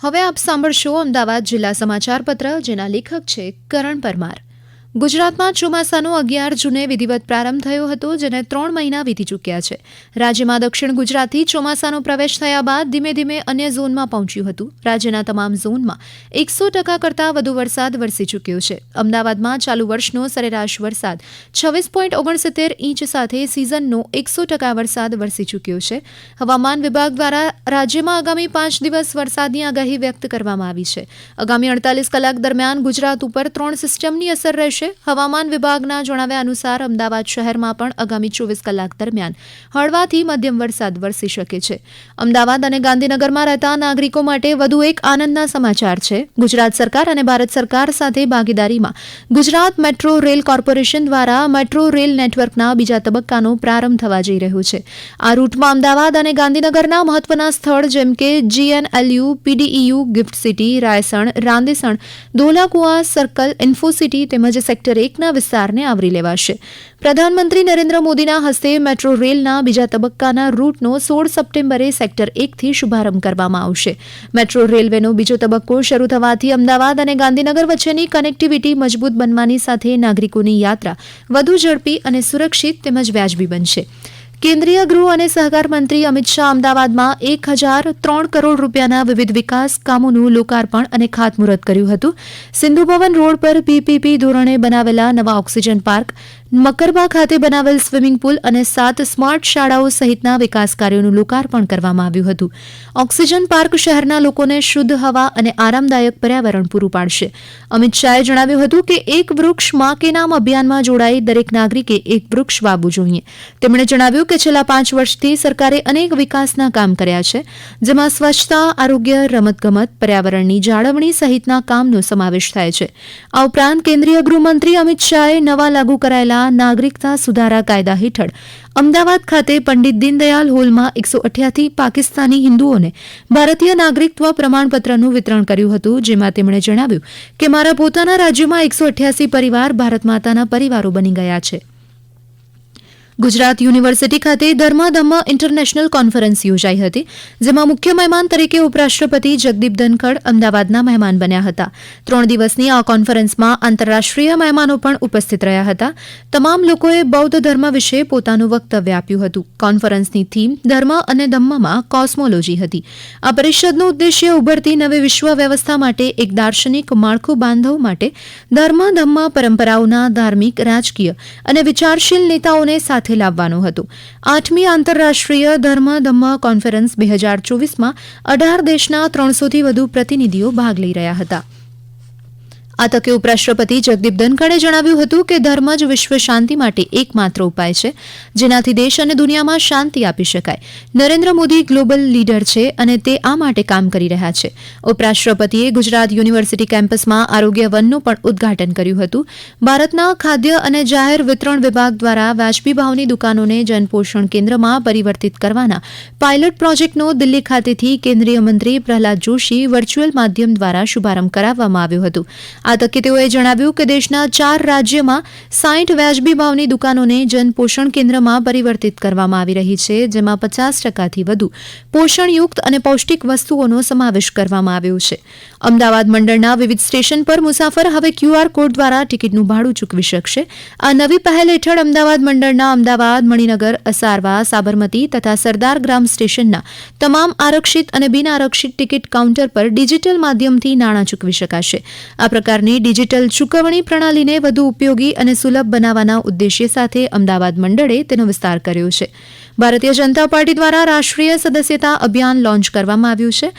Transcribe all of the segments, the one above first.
હવે આપ સાંભળશો અમદાવાદ જિલ્લા સમાચાર પત્ર જેના લેખક છે કરણ પરમાર. ગુજરાતમાં ચોમાસાનો અગિયાર જૂને વિધિવત પ્રારંભ થયો હતો, જેને ત્રણ મહિના વીતી ચૂક્યા છે. રાજ્યમાં દક્ષિણ ગુજરાતથી ચોમાસાનો પ્રવેશ થયા બાદ ધીમે ધીમે અન્ય ઝોનમાં પહોંચ્યું હતું. રાજ્યના તમામ ઝોનમાં એકસો ટકા કરતાં વધુ વરસાદ વરસી ચૂક્યો છે. અમદાવાદમાં ચાલુ વર્ષનો સરેરાશ વરસાદ છવ્વીસ પોઈન્ટ ઓગણસિત્તેર ઇંચ સાથે સિઝનનો એકસો ટકા વરસાદ વરસી ચૂક્યો છે. હવામાન વિભાગ દ્વારા રાજ્યમાં આગામી પાંચ દિવસ વરસાદની આગાહી વ્યક્ત કરવામાં આવી છે. આગામી અડતાલીસ કલાક દરમિયાન ગુજરાત ઉપર ત્રણ સિસ્ટમની અસર રહેશે હવામાન વિભાગના જણાવ્યા અનુસાર અમદાવાદ શહેરમાં પણ આગામી ચોવીસ કલાક દરમિયાન હળવાથી મધ્યમ વરસાદ વરસી શકે છે. અમદાવાદ અને ગાંધીનગરમાં રહેતા નાગરિકો માટે વધુ એક આનંદના સમાચાર છે. ગુજરાત સરકાર અને ભારત સરકાર સાથે ભાગીદારીમાં ગુજરાત મેટ્રો રેલ કોર્પોરેશન દ્વારા મેટ્રો રેલ નેટવર્કના બીજા તબક્કાનો પ્રારંભ થવા જઈ રહ્યો છે. આ રૂટમાં અમદાવાદ અને ગાંધીનગરના મહત્વના સ્થળ જેમ કે GNLU, PDEU, gift city, Raysan, Randesan, Dholakuva, circle, Infocity તેમજ સેક્ટર એકના વિસ્તારને આવરી લેવાશે. પ્રધાનમંત્રી નરેન્દ્ર મોદીના હસ્તે મેટ્રો રેલના બીજા તબક્કાના રૂટનો સોળ સપ્ટેમ્બરે સેક્ટર એકથી શુભારંભ કરવામાં આવશે. મેટ્રો રેલવેનો બીજો તબક્કો શરૂ થવાથી અમદાવાદ અને ગાંધીનગર વચ્ચેની કનેક્ટિવિટી મજબૂત બનવાની સાથે નાગરિકોની યાત્રા વધુ ઝડપી અને સુરક્ષિત તેમજ વ્યાજબી બનશે. કેન્દ્રીય ગૃહ અને સહકાર મંત્રી અમિત શાહ અમદાવાદમાં એક હજાર ત્રણ કરોડ રૂપિયાના વિવિધ વિકાસ કામોનું લોકાર્પણ અને ખાતમુહૂર્ત કર્યું હતું. સિંધુ ભવન રોડ પર પીપીપી ધોરણે બનાવેલા નવા ઓક્સિજન પાર્ક મકરબા ખાતે બનાવેલ સ્વિમિંગ પુલ અને સાત સ્માર્ટ શાળાઓ સહિતના વિકાસ કાર્યોનું લોકાર્પણ કરવામાં આવ્યું હતું. ઓક્સિજન પાર્ક શહેરના લોકોને શુદ્ધ હવા અને આરામદાયક પર્યાવરણ પૂરું પાડશે. અમિત શાહે જણાવ્યું હતું કે એક વૃક્ષમાં કે નામ અભિયાનમાં જોડાઈ દરેક નાગરિકે એક વૃક્ષ વાવવું જોઈએ. તેમણે જણાવ્યું કે છેલ્લા પાંચ વર્ષથી સરકારે અનેક વિકાસના કામ કર્યા છે, જેમાં સ્વચ્છતા, આરોગ્ય, રમતગમત, પર્યાવરણની જાળવણી સહિતના કામનો સમાવેશ થાય છે. આ ઉપરાંત કેન્દ્રીય ગૃહમંત્રી અમિત શાહે નવા લાગુ કરાયેલા નાગરિકતા સુધારા કાયદા હેઠળ અમદાવાદ ખાતે પંડિત દીનદયાલ હોલમાં એકસો અઠ્યાસી પાકિસ્તાની હિન્દુઓને ભારતીય નાગરિકત્વ પ્રમાણપત્રનું વિતરણ કર્યું હતું, જેમાં તેમણે જણાવ્યું કે મારા પોતાના રાજ્યમાં એકસો અઠ્યાસી પરિવાર ભારત માતાના પરિવારો બની ગયા છે. ગુજરાત યુનિવર્સિટી ખાતે ધર્મ ધમ્મ ઇન્ટરનેશનલ કોન્ફરન્સ યોજાઈ હતી, જેમાં મુખ્ય મહેમાન તરીકે ઉપરાષ્ટ્રપતિ જગદીપ ધનખડ અમદાવાદના મહેમાન બન્યા હતા. ત્રણ દિવસની આ કોન્ફરન્સમાં આંતરરાષ્ટ્રીય મહેમાનો પણ ઉપસ્થિત રહ્યા હતા. તમામ લોકોએ બૌદ્ધ ધર્મ વિશે પોતાનું વક્તવ્ય આપ્યું હતું. કોન્ફરન્સની થીમ ધર્મ અને ધમ્મમાં કોસ્મોલોજી હતી. આ પરિષદનો ઉદ્દેશ્ય ઉભરતી નવી વિશ્વ વ્યવસ્થા માટે એક દાર્શનિક માળખું બાંધવ માટે ધર્મ ધમ્મ પરંપરાઓના ધાર્મિક, રાજકીય અને વિચારશીલ નેતાઓને સાથે સાથે લાવવાનું હતું. આઠમી આંતરરાષ્ટ્રીય ધર્મ ધમ્મ કોન્ફરન્સ બે હજાર ચોવીસમાં અઢાર દેશના ત્રણસોથી વધુ પ્રતિનિધિઓ ભાગ લઈ રહ્યા હતા. આ તકે ઉપરાષ્ટ્રપતિ જગદીપ ધનખડે જણાવ્યું હતું કે ધર્મ જ વિશ્વ શાંતિ માટે એકમાત્ર ઉપાય છે, જેનાથી દેશ અને દુનિયામાં શાંતિ આપી શકાય. નરેન્દ્ર મોદી ગ્લોબલ લીડર છે અને તે આ માટે કામ કરી રહ્યા છે. ઉપરાષ્ટ્રપતિએ ગુજરાત યુનિવર્સિટી કેમ્પસમાં આરોગ્ય વનનું પણ ઉદ્ઘાટન કર્યું હતું. ભારતના ખાદ્ય અને જાહેર વિતરણ વિભાગ દ્વારા વાજબી ભાવની દુકાનોને જનપોષણ કેન્દ્રમાં પરિવર્તિત કરવાના પાયલટ પ્રોજેક્ટનો દિલ્હી ખાતેથી કેન્દ્રીય મંત્રી પ્રહલાદ જોશી વર્ચ્યુઅલ માધ્યમ દ્વારા શુભારંભ કરાવવામાં આવ્યો હતો. આ તકે તેઓએ જણાવ્યું કે દેશના ચાર રાજ્યમાં સાઠ વ્યાજબી ભાવની દુકાનોને જનપોષણ કેન્દ્રમાં પરિવર્તિત કરવામાં આવી રહી છે, જેમાં પચાસ ટકાથી વધુ પોષણયુક્ત અને પૌષ્ટિક વસ્તુઓનો સમાવેશ કરવામાં આવ્યો છે. અમદાવાદ મંડળના વિવિધ સ્ટેશન પર મુસાફર હવે ક્યુઆર કોડ દ્વારા ટિકિટનું ભાડું ચૂકવી શકશે. આ નવી પહેલ હેઠળ અમદાવાદ મંડળના અમદાવાદ, મણિનગર, અસારવા, સાબરમતી તથા સરદાર ગ્રામ સ્ટેશનના તમામ આરક્ષિત અને બિન આરક્ષિત ટિકિટ કાઉન્ટર પર ડિજિટલ માધ્યમથી નાણાં ચૂકવી શકાશે. આ પ્રકારની ડિજિટલ ચૂકવણી પ્રણાલીને વધુ ઉપયોગી અને સુલભ બનાવવાના ઉદ્દેશ્ય સાથે અમદાવાદ મંડળે તેનો વિસ્તાર કર્યો છે. ભારતીય જનતા પાર્ટી દ્વારા રાષ્ટ્રીય સદસ્યતા અભિયાન લોન્ચ કરવામાં આવ્યું છે.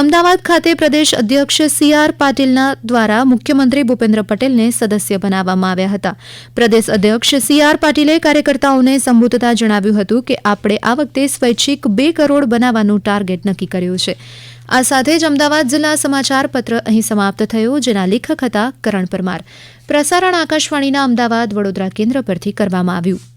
અમદાવાદ ખાતે પ્રદેશ અધ્યક્ષ સી આર પાટીલના દ્વારા મુખ્યમંત્રી ભૂપેન્દ્ર પટેલને સદસ્ય બનાવવામાં આવ્યા હતા. પ્રદેશ અધ્યક્ષ સી આર પાટીલે કાર્યકર્તાઓને સંબોધતા જણાવ્યું હતું કે આપણે આ વખતે સ્વૈચ્છિક બે કરોડ બનાવવાનું ટાર્ગેટ નક્કી કર્યું છે. આ સાથે જ અમદાવાદ જિલ્લા સમાચાર પત્ર અહીં સમાપ્ત થયો, જેના લેખક હતા કરણ પરમાર. પ્રસારણ આકાશવાણીના અમદાવાદ વડોદરા કેન્દ્ર પરથી કરવામાં આવ્યું.